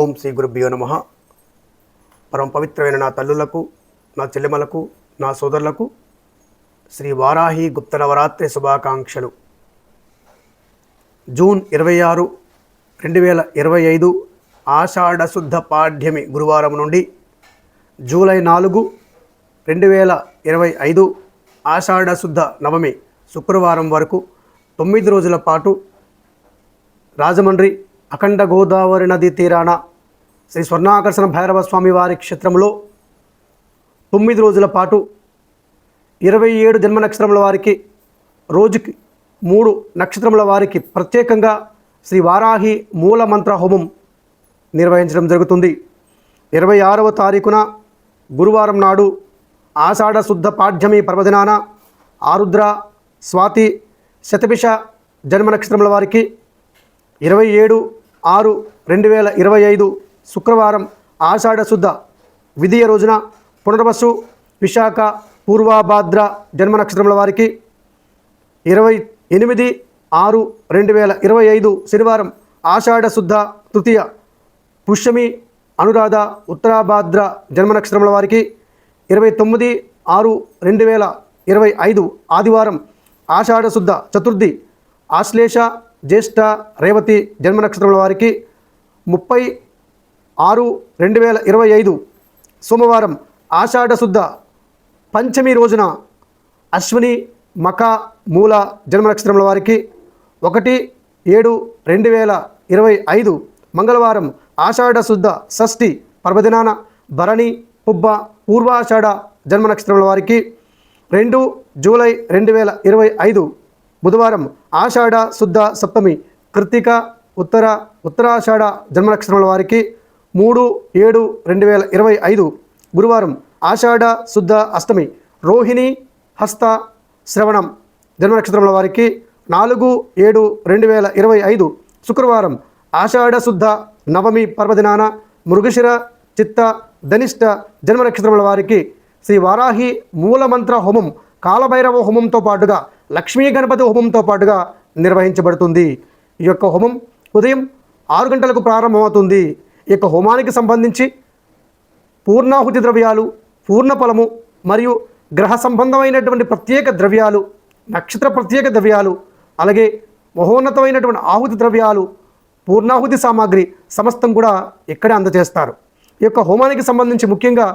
ఓం శ్రీ గురుభ్యో నమ. పరమ పవిత్రమైన నా తల్లులకు నా చెల్లెమలకు నా సోదరులకు శ్రీ వారాహి గుప్త నవరాత్రి శుభాకాంక్షలు. జూన్ ఇరవై ఆరు రెండు వేల ఇరవై ఐదు ఆషాఢశుద్ధ పాఠ్యమి గురువారం నుండి జూలై నాలుగు రెండు వేల ఇరవై ఐదు ఆషాఢశుద్ధ నవమి శుక్రవారం వరకు తొమ్మిది రోజుల పాటు రాజమండ్రి అఖండ గోదావరి నది తీరాన శ్రీ స్వర్ణాకర్షణ భైరవ స్వామి వారి క్షేత్రంలో తొమ్మిది రోజుల పాటు ఇరవై ఏడు జన్మ నక్షత్రముల వారికి రోజుకి మూడు నక్షత్రముల వారికి ప్రత్యేకంగా శ్రీ వారాహి మూల మంత్ర హోమం నిర్వహించడం జరుగుతుంది. ఇరవై ఆరవ తారీఖున గురువారం నాడు ఆషాఢ శుద్ధ పాఠ్యమి పర్వదినాన ఆరుద్ర స్వాతి శతభిష జన్మ నక్షత్రముల వారికి ఇరవై ఏడు ఆరు రెండు వేల ఇరవై ఐదు శుక్రవారం ఆషాఢ శుద్ధ విధియ రోజున పునర్వసు విశాఖ పూర్వాభాద్ర జన్మ నక్షత్రముల వారికి ఇరవై ఎనిమిది ఆరు రెండు వేల ఇరవై ఐదు శనివారం ఆషాఢ శుద్ధ తృతీయ పుష్యమి అనురాధ ఉత్తరాభాద్ర జన్మ నక్షత్రముల వారికి ఇరవై తొమ్మిది ఆరు రెండు వేల ఇరవై ఐదు ఆదివారం ఆషాఢ శుద్ధ చతుర్థి ఆశ్లేష జ్యేష్ఠ రేవతి జన్మ నక్షత్రముల వారికి ముప్పై ఆరు రెండు వేల ఇరవై ఐదు సోమవారం ఆషాఢశుద్ధ పంచమి రోజున అశ్విని మక మూల జన్మ నక్షత్రముల వారికి ఒకటి ఏడు రెండు వేల ఇరవై ఐదు మంగళవారం ఆషాఢశుద్ధ షష్ఠి పర్వదినాన భరణి పుబ్బ పూర్వాషాఢ జన్మ నక్షత్రముల వారికి రెండు జూలై రెండు వేల ఇరవై ఐదు బుధవారం ఆషాఢ శుద్ధ సప్తమి కృత్తిక ఉత్తర ఉత్తరాషాఢ జన్మ నక్షత్రముల వారికి మూడు ఏడు రెండు వేల ఇరవై ఐదు గురువారం ఆషాఢ శుద్ధ అష్టమి రోహిణి హస్త శ్రవణం జన్మ నక్షత్రముల వారికి నాలుగు ఏడు రెండు వేల ఇరవై ఐదు శుక్రవారం ఆషాఢ శుద్ధ నవమి పర్వదినాన మృగశిర చిత్త ధనిష్ట జన్మ నక్షత్రముల వారికి శ్రీ వారాహి మూలమంత్ర హోమం కాలభైరవ హోమంతో పాటుగా లక్ష్మీ గణపతి హోమంతో పాటుగా నిర్వహించబడుతుంది. ఈ యొక్క హోమం ఉదయం ఆరు గంటలకు ప్రారంభమవుతుంది. ఈ యొక్క హోమానికి సంబంధించి పూర్ణాహుతి ద్రవ్యాలు పూర్ణ ఫలము మరియు గ్రహ సంబంధమైనటువంటి ప్రత్యేక ద్రవ్యాలు నక్షత్ర ప్రత్యేక ద్రవ్యాలు అలాగే మహోన్నతమైనటువంటి ఆహుతి ద్రవ్యాలు పూర్ణాహుతి సామాగ్రి సమస్తం కూడా ఇక్కడే అందజేస్తారు. ఈ యొక్క హోమానికి సంబంధించి ముఖ్యంగా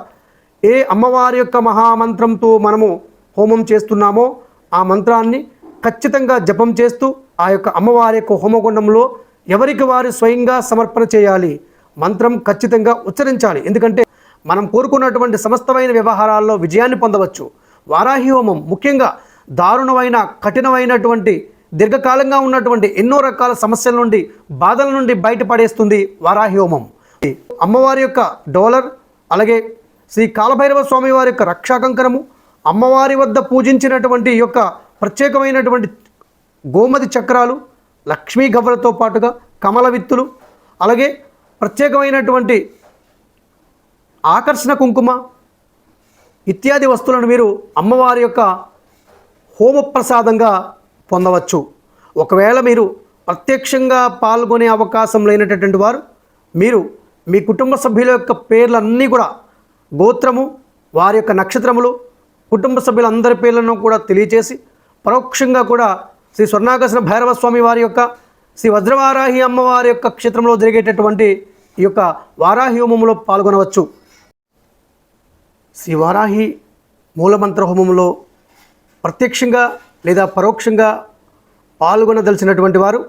ఏ అమ్మవారి యొక్క మహామంత్రంతో మనము హోమం చేస్తున్నామో ఆ మంత్రాన్ని ఖచ్చితంగా జపం చేస్తూ ఆ యొక్క అమ్మవారి యొక్క హోమగుండంలో ఎవరికి వారు స్వయంగా సమర్పణ చేయాలి? మంత్రం ఖచ్చితంగా ఉచ్చరించాలి. ఎందుకంటే మనం కోరుకున్నటువంటి సమస్తమైన వ్యవహారాల్లో విజయాన్ని పొందవచ్చు. వారాహి హోమం ముఖ్యంగా దారుణమైన కఠినమైనటువంటి దీర్ఘకాలంగా ఉన్నటువంటి ఎన్నో రకాల సమస్యల నుండి బాధల నుండి బయటపడేస్తుంది వారాహి హోమం. అమ్మవారి యొక్క డోలర్ అలాగే శ్రీ కాలభైరవ స్వామి వారి యొక్క రక్షాకంకరము అమ్మవారి వద్ద పూజించినటువంటి యొక్క ప్రత్యేకమైనటువంటి గోమతి చక్రాలు లక్ష్మీ గవ్వలతో పాటుగా కమల విత్తులు అలాగే ప్రత్యేకమైనటువంటి ఆకర్షణ కుంకుమ ఇత్యాది వస్తువులను మీరు అమ్మవారి యొక్క హోమ ప్రసాదంగా పొందవచ్చు. ఒకవేళ మీరు ప్రత్యక్షంగా పాల్గొనే అవకాశం లేనటువంటి వారు మీరు మీ కుటుంబ సభ్యుల యొక్క పేర్లన్నీ కూడా గోత్రము వారి యొక్క నక్షత్రములు కుటుంబ సభ్యులందరి పేర్లను కూడా తెలియచేసి పరోక్షంగా కూడా శ్రీ స్వర్ణాకర్షణ భైరవ స్వామి వారి యొక్క శ్రీ వజ్రవారాహి అమ్మవారి యొక్క క్షేత్రంలో జరిగేటటువంటి ఈ యొక్క వారాహి హోమంలో పాల్గొనవచ్చు. శ్రీ వారాహి మూలమంత్ర హోమంలో ప్రత్యక్షంగా లేదా పరోక్షంగా పాల్గొనదలిచినటువంటి వారు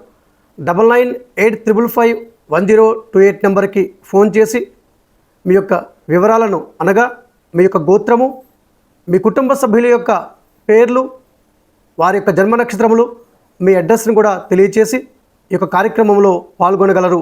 double nine eight triple five one zero two eight నెంబర్కి ఫోన్ చేసి మీ యొక్క వివరాలను అనగా మీ యొక్క గోత్రము మీ కుటుంబ సభ్యుల యొక్క పేర్లు వారి యొక్క జన్మ నక్షత్రములు మీ అడ్రస్ని కూడా తెలియచేసి ఈ యొక్క కార్యక్రమంలో పాల్గొనగలరు.